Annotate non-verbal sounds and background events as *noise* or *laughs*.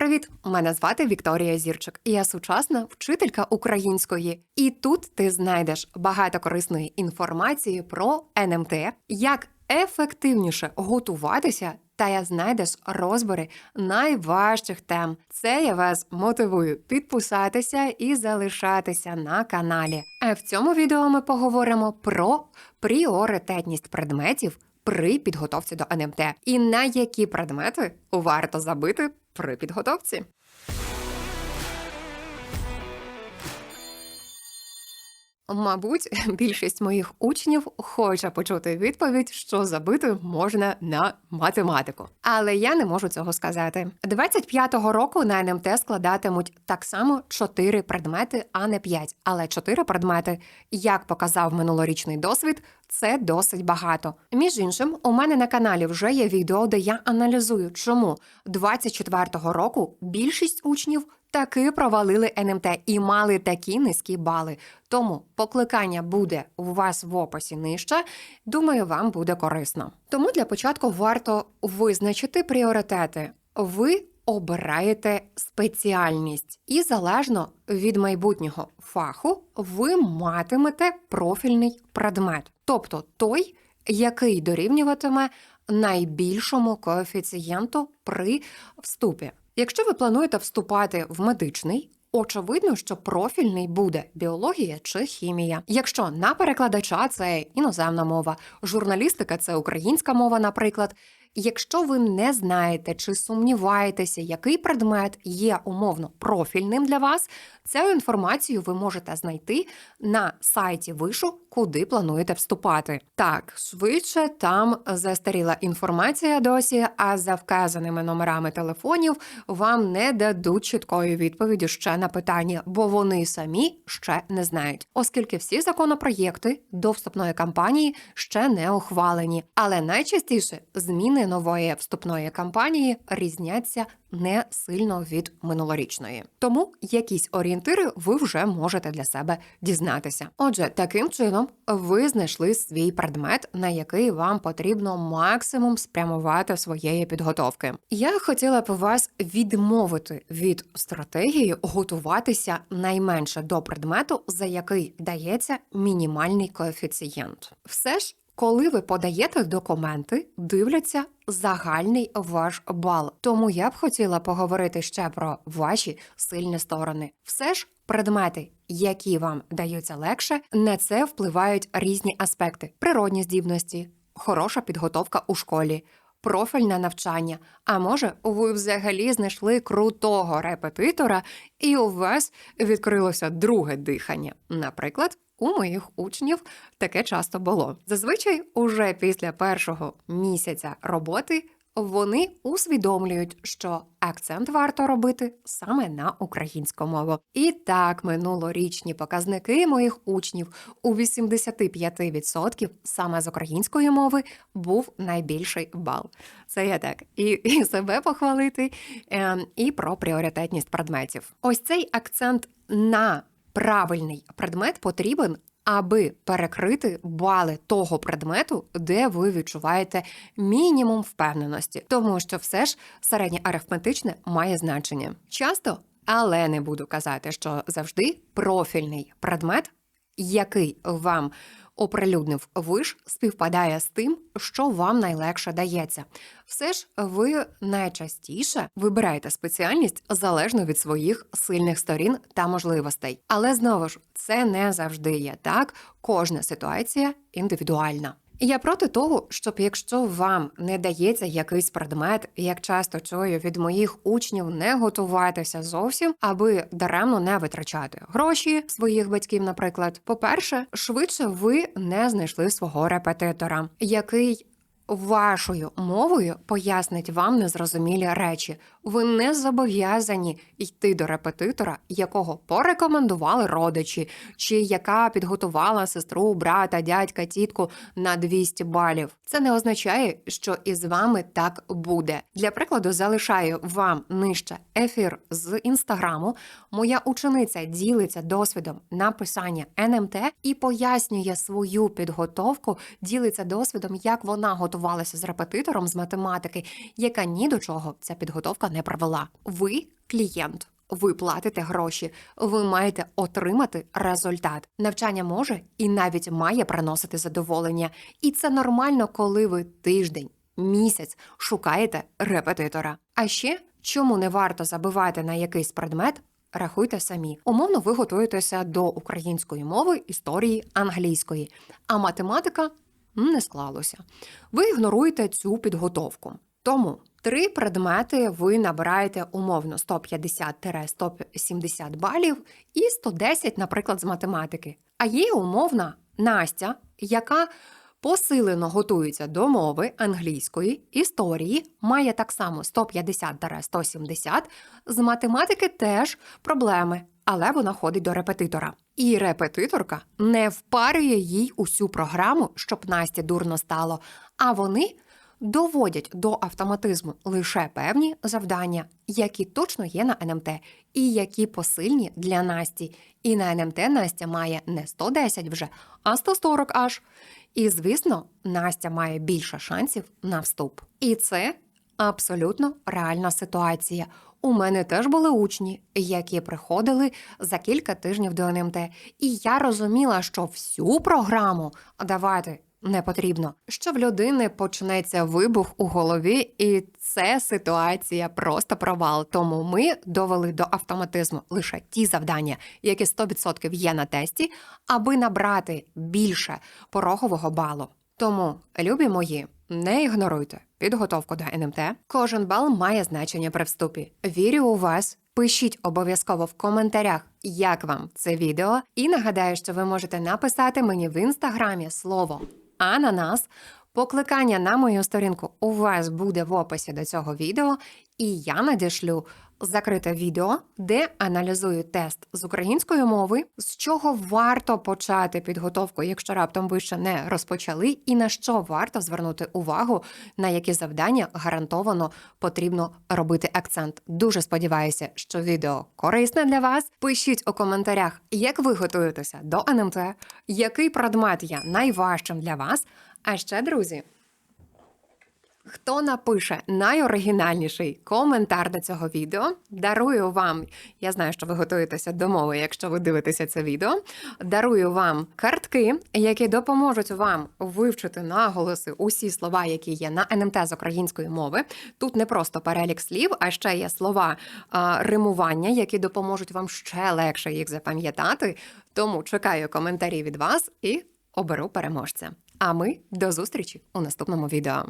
Привіт! Мене звати Вікторія Зірчик. Я сучасна вчителька української. І тут ти знайдеш багато корисної інформації про НМТ, як ефективніше готуватися. Та я знайдеш розбори найважчих тем. Це я вас мотивую підписатися і залишатися на каналі. А в цьому відео ми поговоримо про пріоритетність предметів при підготовці до НМТ і на які предмети варто забити при підготовці. Мабуть, *laughs* більшість моїх учнів хоче почути відповідь, що забити можна на математику. Але я не можу цього сказати. 25-го року на НМТ складатимуть так само 4 предмети, а не 5. Але 4 предмети, як показав минулорічний досвід, це досить багато. Між іншим, у мене на каналі вже є відео, де я аналізую, чому 24-го року більшість учнів таки провалили НМТ і мали такі низькі бали. Тому покликання буде у вас в описі нижче. Думаю, вам буде корисно. Тому для початку варто визначити пріоритети. Ви обираєте спеціальність, і залежно від майбутнього фаху, ви матимете профільний предмет, тобто той, який дорівнюватиме найбільшому коефіцієнту при вступі. Якщо ви плануєте вступати в медичний, очевидно, що профільний буде біологія чи хімія. Якщо на перекладача це іноземна мова, журналістика це українська мова, наприклад. Якщо ви не знаєте чи сумніваєтеся, який предмет є умовно профільним для вас, цю інформацію ви можете знайти на сайті вишу, куди плануєте вступати. Так, швидше там застаріла інформація досі, а за вказаними номерами телефонів вам не дадуть чіткої відповіді ще на питання, бо вони самі ще не знають, оскільки всі законопроєкти до вступної кампанії ще не ухвалені. Але найчастіше зміни нової вступної кампанії різняться не сильно від минулорічної. Тому якісь орієнтири ви вже можете для себе дізнатися. Отже, таким чином ви знайшли свій предмет, на який вам потрібно максимум спрямувати своєї підготовки. Я хотіла б вас відмовити від стратегії готуватися найменше до предмету, за який дається мінімальний коефіцієнт. Все ж коли ви подаєте документи, дивляться загальний ваш бал. Тому я б хотіла поговорити ще про ваші сильні сторони. Все ж предмети, які вам даються легше, на це впливають різні аспекти: природні здібності, хороша підготовка у школі. Профільне навчання, а може, ви взагалі знайшли крутого репетитора, і у вас відкрилося друге дихання. Наприклад, у моїх учнів таке часто було. Зазвичай, уже після першого місяця роботи, вони усвідомлюють, що акцент варто робити саме на українську мову. І так, минулорічні показники моїх учнів у 85% саме з української мови був найбільший бал. Це я так і, і себе похвалити, е, і про пріоритетність предметів. Ось цей акцент на правильний предмет потрібен, аби перекрити бали того предмету, де ви відчуваєте мінімум впевненості, тому що все ж середнє арифметичне має значення. Часто, але не буду казати, що завжди профільний предмет, який вам оприлюднив виш, співпадає з тим, що вам найлегше дається. Все ж ви найчастіше вибираєте спеціальність залежно від своїх сильних сторін та можливостей. Але знову ж це не завжди є так. Кожна ситуація індивідуальна. Я проти того, щоб якщо вам не дається якийсь предмет, як часто чую від моїх учнів, не готуватися зовсім, аби даремно не витрачати гроші своїх батьків, наприклад. По-перше, швидше ви не знайшли свого репетитора, який вашою мовою пояснить вам незрозумілі речі. Ви не зобов'язані йти до репетитора, якого порекомендували родичі, чи яка підготувала сестру, брата, дядька, тітку на 200 балів. Це не означає, що із вами так буде. Для прикладу, залишаю вам нижче ефір з інстаграму. Моя учениця ділиться досвідом написання НМТ і пояснює свою підготовку, ділиться досвідом, як вона готувала готувалася з репетитором з математики, яка ні до чого ця підготовка не привела. Ви клієнт. Ви платите гроші, ви маєте отримати результат. Навчання може і навіть має приносити задоволення. І це нормально, коли ви тиждень, місяць шукаєте репетитора. А ще чому не варто забивати на якийсь предмет? Рахуйте самі. Умовно, ви готуєтеся до української мови, історії, англійської, а математика не склалося. Ви ігноруєте цю підготовку. Тому три предмети ви набираєте умовно 150-170 балів і 110, наприклад, з математики. А є умовна Настя, яка посилено готується до мови англійської, історії, має так само 150-170, з математики теж проблеми, але вона ходить до репетитора. І репетиторка не впарює їй усю програму, щоб Насті дурно стало, а вони доводять до автоматизму лише певні завдання, які точно є на НМТ, і які посильні для Насті. І на НМТ Настя має не 110 вже, а 140 аж. І, звісно, Настя має більше шансів на вступ. І це абсолютно реальна ситуація. У мене теж були учні, які приходили за кілька тижнів до НМТ, і я розуміла, що всю програму давати не потрібно. Що в людини почнеться вибух у голові, і це ситуація просто провал. Тому ми довели до автоматизму лише ті завдання, які 100% є на тесті, аби набрати більше порогового балу. Тому, любі мої, не ігноруйте підготовку до НМТ. Кожен бал має значення при вступі. Вірю у вас. Пишіть обов'язково в коментарях, як вам це відео, і нагадаю, що ви можете написати мені в інстаграмі слово ананас. Покликання на мою сторінку у вас буде в описі до цього відео, і я надішлю закрите відео, де аналізую тест з української мови, з чого варто почати підготовку, якщо раптом ви ще не розпочали, і на що варто звернути увагу, на які завдання гарантовано потрібно робити акцент. Дуже сподіваюся, що відео корисне для вас. Пишіть у коментарях, як ви готуєтеся до НМТ, який предмет є найважчим для вас. А ще, друзі, Хто напише найоригінальніший коментар до цього відео, дарую вам. Я знаю, що ви готуєтеся до мови, якщо ви дивитеся це відео. Дарую вам картки, які допоможуть вам вивчити наголоси усі слова, які є на НМТ з української мови. Тут не просто перелік слів, а ще є слова а, римування, які допоможуть вам ще легше їх запам'ятати. Тому чекаю коментарі від вас і оберу переможця. А ми до зустрічі у наступному відео.